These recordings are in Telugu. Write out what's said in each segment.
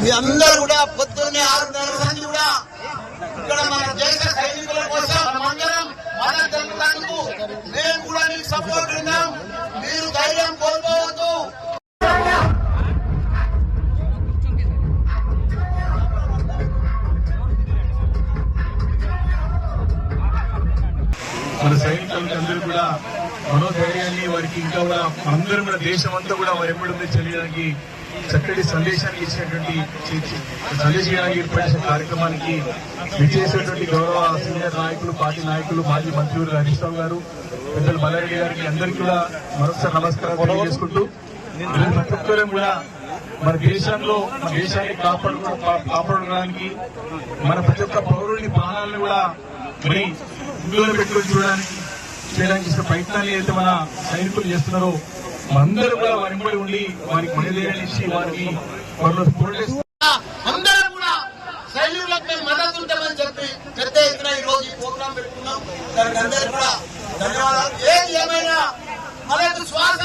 మీ అందరూ కూడా పొద్దున్నే ఆరున్నర సంది కూడా ఇక్కడ మన దేశ సైనికుల కోసం మనమందరం మన తెలుగుతందుకు మేము కూడా మీకు సపోర్ట్ ఉన్నాం మీరు ధైర్యం కోల్పోవద్దు. మన సైనికులకి అందరూ కూడా మనోధైర్యాన్ని వారికి ఇంకా కూడా అందరూ కూడా దేశం అంతా కూడా వారి ఎప్పుడు తెలియడానికి చక్కటి సందేశాన్ని ఇచ్చినటువంటి చే- చే- కార్యక్రమానికి విచ్చేసినటువంటి గౌరవ సీనియర్ నాయకులు పార్టీ నాయకులు మాజీ మంత్రులు హరీష్ రావు గారు పెద్దలు మల్లారెడ్డి గారికి అందరికీ కూడా మరొకసారి నమస్కారం తెలియజేసుకుంటూ ప్రతి ఒక్కరూ కూడా మన దేశంలో మన దేశాన్ని కాపాడు కాపాడడానికి మన ప్రతి ఒక్క పౌరుడి ప్రాణాలను కూడా మరి ఇందులో పెట్టుకొని చూడడానికి చేయడానికి చేసిన ప్రయత్నాలు అయితే మన సైనికులు చేస్తున్నారో అందరూ కూడా వారి వెంబడి ఉండి వారికి మనధైర్యాన్ని వారికి వారిలో అందరం కూడా సైనికులకు మేము మద్దతు ఉంటామని చెప్పి పెద్ద ఎత్తున ఈ రోజు ఈ ప్రోగ్రాం పెట్టుకున్నాం. దానికి అందరికీ కూడా ధన్యవాదాలు. ఏది ఏమైనా మనకు శ్వాస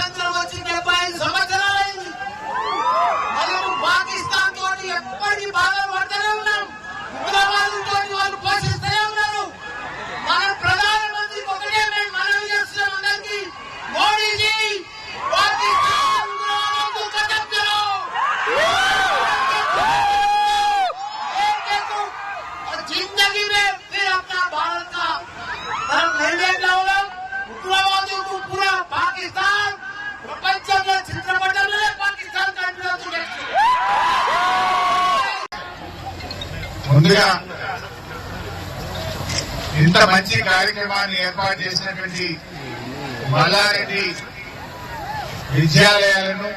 ముందుగా ఇంత మంచి కార్యక్రమాన్ని ఏర్పాటు చేసినటువంటి మల్లారెడ్డి విద్యాలయాలను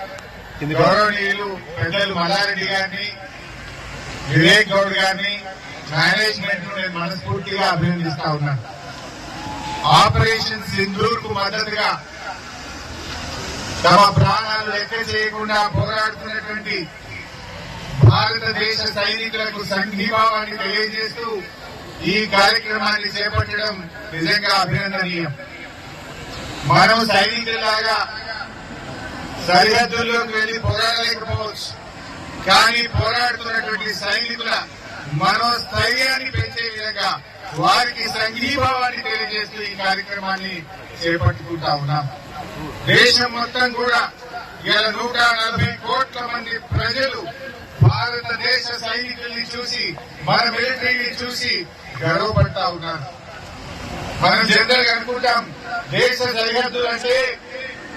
గౌరవనీయులు పెద్దలు మల్లారెడ్డి గారిని వివేక్ గౌడ్ గారిని మేనేజ్మెంట్ను నేను మనస్ఫూర్తిగా అభినందిస్తా ఉన్నాను. ఆపరేషన్ సింధూర్కు మద్దతుగా తమ ప్రాణాలు లెక్క చేయకుండా పోరాడుతున్నటువంటి భారతదేశ సైనికులకు సంఘీభావాన్ని తెలియజేస్తూ ఈ కార్యక్రమాన్ని చేపట్టడం నిజంగా అభినందనీయం. మనం సైనికులాగా సరిహద్దుల్లోకి వెళ్ళి పోరాడలేకపోవచ్చు. కానీ పోరాడుతున్నటువంటి సైనికుల మనోస్థైర్యాన్ని పెంచే విధంగా వారికి సంఘీభావాన్ని తెలియజేస్తూ ఈ కార్యక్రమాన్ని చేపట్టుకుంటా ఉన్నాం. దేశం మొత్తం కూడా ఇలా నూట నలభై కోట్ల మంది ప్రజలు భారతదేశ సైనికుల్ని చూసి మన మిలిటరీని చూసి గర్వపడతా ఉన్నాను. మనం జనరల్గా అనుకుంటాం దేశ సరిహద్దులు అంటే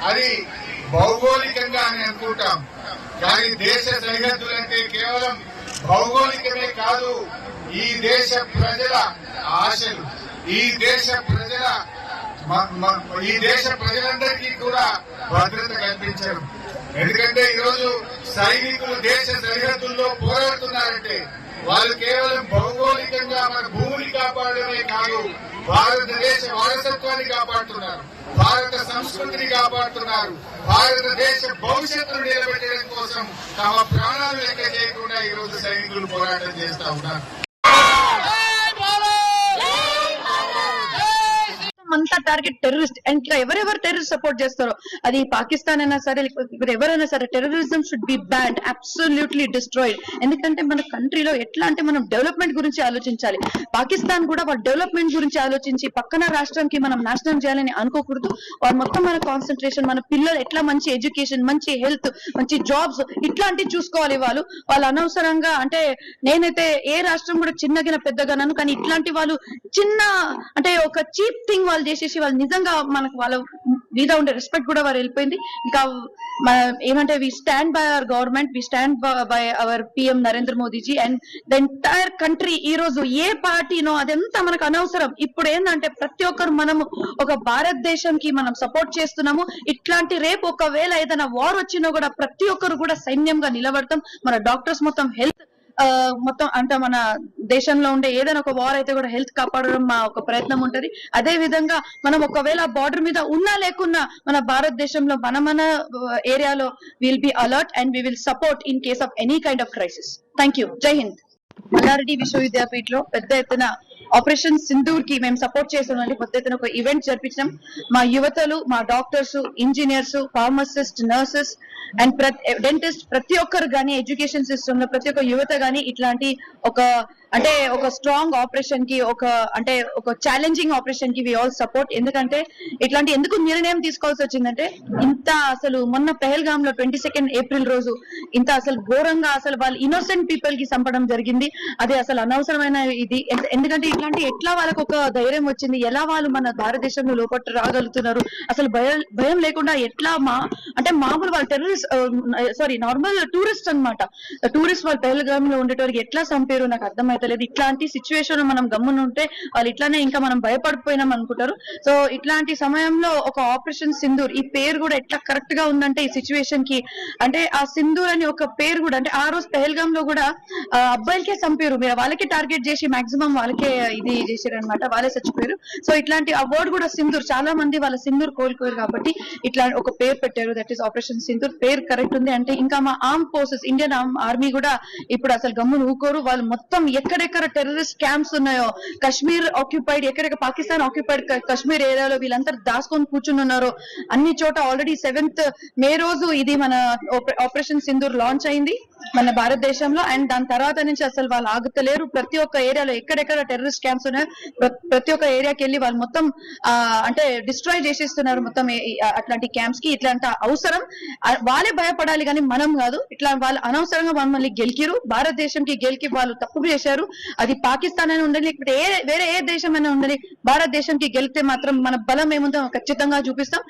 అది భౌగోళికంగా అని అనుకుంటాం. కానీ దేశ సరిహద్దులు అంటే కేవలం భౌగోళికమే కాదు ఈ దేశ ప్రజల ఆశలు ఈ దేశ ప్రజల ఈ దేశ ప్రజలందరికీ కూడా భద్రత కల్పించడం. ఎందుకంటే ఈరోజు సైనికులు దేశ సరిహద్దుల్లో పోరాడుతున్నారంటే వాళ్ళు కేవలం భౌగోళికంగా మన భూమిని కాపాడమే కాదు భారతదేశ వారసత్వాన్ని కాపాడుతున్నారు భారత సంస్కృతిని కాపాడుతున్నారు భారతదేశ భవిష్యత్తును నిలబెట్టడం కోసం తమ ప్రాణాలు లెక్క చేయకుండా ఈ రోజు సైనికులు పోరాటం చేస్తా ఉన్నారు. అంతా టార్గెట్ టెర్రరిస్ట్ అండ్ ఎవరెవరు టెర్రరిస్ట్ సపోర్ట్ చేస్తారో అది పాకిస్తాన్ అయినా సరే లేకపోతే ఎవరైనా సరే terrorism should be bad absolutely destroyed ఎందుకంటే మన కంట్రీలో ఎట్లా అంటే మనం డెవలప్మెంట్ గురించి ఆలోచించాలి. పాకిస్తాన్ కూడా వాళ్ళ డెవలప్మెంట్ గురించి ఆలోచించి పక్కన రాష్ట్రానికి మనం నాశనం చేయాలని అనుకోకూడదు. వాళ్ళు మొత్తం మన కాన్సన్ట్రేషన్ మన పిల్లలు ఎట్లా మంచి ఎడ్యుకేషన్ మంచి హెల్త్ మంచి జాబ్స్ ఇట్లాంటివి చూసుకోవాలి వాళ్ళు. వాళ్ళు అనవసరంగా అంటే నేనైతే ఏ రాష్ట్రం కూడా చిన్నగిన పెద్దగానను కానీ ఇట్లాంటి వాళ్ళు చిన్న అంటే ఒక చీప్ థింగ్ వాళ్ళు చేసేసి వాళ్ళు నిజంగా మనకు వాళ్ళ మీద ఉండే రెస్పెక్ట్ కూడా వారు వెళ్ళిపోయింది. ఇంకా ఏమంటే we stand by our government we stand by our PM Narendra Modiji and the entire country ఈ రోజు ఏ పార్టీనో అదంతా మనకు అనవసరం. ఇప్పుడు ఏంటంటే ప్రతి ఒక్కరు మనము ఒక భారతదేశంకి మనం సపోర్ట్ చేస్తున్నాము. ఇట్లాంటి రేపు ఒకవేళ ఏదైనా వార్ వచ్చినా కూడా ప్రతి ఒక్కరు కూడా సైన్యంగా నిలబడతాం. మన డాక్టర్స్ మొత్తం హెల్త్ మొత్తం అంటే మన దేశంలో ఉండే ఏదైనా ఒక వార్ అయితే కూడా హెల్త్ కాపాడడం మా ఒక ప్రయత్నం ఉంటది. అదే విధంగా మనం ఒకవేళ బార్డర్ మీద ఉన్నా లేకున్నా మన భారతదేశంలో మన మన ఏరియాలో will be alert and we will support in case of any kind of crisis thank you Jai Hind Malla Reddy విశ్వవిద్యాపీఠ్లో పెద్ద ఎత్తున ఆపరేషన్ సింధూర్కి మేము సపోర్ట్ చేసామండి పెద్ద ఒక ఈవెంట్ జరిపించాం మా యువతలు మా doctors engineers pharmacist nurses and dentist ప్రతి ఒక్కరు కానీ ఎడ్యుకేషన్ సిస్టమ్లో ప్రతి ఒక్క యువత కానీ ఇట్లాంటి ఒక అంటే ఒక స్ట్రాంగ్ ఆపరేషన్కి ఒక అంటే ఒక ఛాలెంజింగ్ ఆపరేషన్కి వి ఆల్ సపోర్ట్ ఎందుకంటే ఇట్లాంటి ఎందుకు నిర్ణయం తీసుకోవాల్సి వచ్చిందంటే ఇంత అసలు మొన్న పెహల్గామ్లో ట్వంటీ సెకండ్ ఏప్రిల్ రోజు ఇంత అసలు ఘోరంగా అసలు వాళ్ళు ఇన్నోసెంట్ పీపుల్కి చంపడం జరిగింది. అది అసలు అనవసరమైన ఇది. ఎందుకంటే ఇట్లాంటి ఎట్లా వాళ్ళకు ఒక ధైర్యం వచ్చింది? ఎలా వాళ్ళు మన భారతదేశంలో లోపట్టు రాగలుగుతున్నారు? అసలు భయం భయం లేకుండా ఎట్లా మా అంటే మామూలు వాళ్ళు టెర్రరిస్ట్ సారీ నార్మల్ టూరిస్ట్ అన్నమాట. టూరిస్ట్ వాళ్ళు పెహల్గామ్లో ఉండేటోరికి ఎట్లా చంపారు నాకు అర్థమైంది అర్థమైతలేదు ఇట్లాంటి సిచ్యువేషన్ మనం గమ్మున ఉంటే వాళ్ళు ఇట్లానే ఇంకా మనం భయపడిపోయినాం అనుకుంటారు. సో ఇట్లాంటి సమయంలో ఒక ఆపరేషన్ సింధూర్ ఈ పేరు కూడా ఎట్లా కరెక్ట్గా ఉందంటే ఈ సిచ్యువేషన్కి. అంటే ఆ సింధూర్ అని ఒక పేరు కూడా అంటే ఆ రోజు పెహల్గామ్లో కూడా అబ్బాయిలకే చంపారు. మీరు వాళ్ళకే టార్గెట్ చేసి మాక్సిమం వాళ్ళకే ఇది చేశారు అనమాట వాళ్ళే చచ్చిపోయారు. సో ఇట్లాంటి ఆ వర్డ్ కూడా సింధూర్ చాలా మంది వాళ్ళ సింధూర్ కోలుకోరు కాబట్టి ఇట్లా ఒక పేరు పెట్టారు. దట్ ఈస్ ఆపరేషన్ సింధూర్ పేరు కరెక్ట్ ఉంది. అంటే ఇంకా మా ఆర్మ్ ఫోర్సెస్ ఇండియన్ ఆర్మీ కూడా ఇప్పుడు అసలు గమ్మును ఊకోరు. వాళ్ళు మొత్తం ఎక్కడెక్కడ టెర్రరిస్ట్ క్యాంప్స్ ఉన్నాయో కశ్మీర్ ఆక్యుపైడ్ ఎక్కడెక్కడ పాకిస్తాన్ ఆక్యుపైడ్ కశ్మీర్ ఏరియాలో వీళ్ళంతా దాచుకొని కూర్చుని ఉన్నారు. అన్ని చోట ఆల్రెడీ సెవెంత్ మే రోజు ఇది మన ఆపరేషన్ సింధూర్ లాంచ్ అయింది. మన భారతదేశంలో అండ్ దాని తర్వాత నుంచి అసలు వాళ్ళు ఆగుతలేరు. ప్రతి ఒక్క ఏరియాలో ఎక్కడెక్కడ టెర్రరిస్ట్ క్యాంప్స్ ఉన్నాయో ప్రతి ఒక్క ఏరియాకి వెళ్ళి వాళ్ళు మొత్తం అంటే డిస్ట్రాయ్ చేసేస్తున్నారు మొత్తం అట్లాంటి క్యాంప్స్కి. ఇట్లాంటి అవసరం వాళ్ళే భయపడాలి కానీ మనం కాదు. ఇట్లా వాళ్ళు అనవసరంగా మమ్మల్ని గెలికిరు భారతదేశంకి గెలికి వాళ్ళు తప్పు చేశారు. అది పాకిస్తాన్ అయినా ఉండాలి లేకపోతే ఏ వేరే ఏ దేశం అయినా ఉండాలి భారతదేశంకి గెలిస్తే మాత్రం మన బలం ఏముందో ఖచ్చితంగా చూపిస్తాం.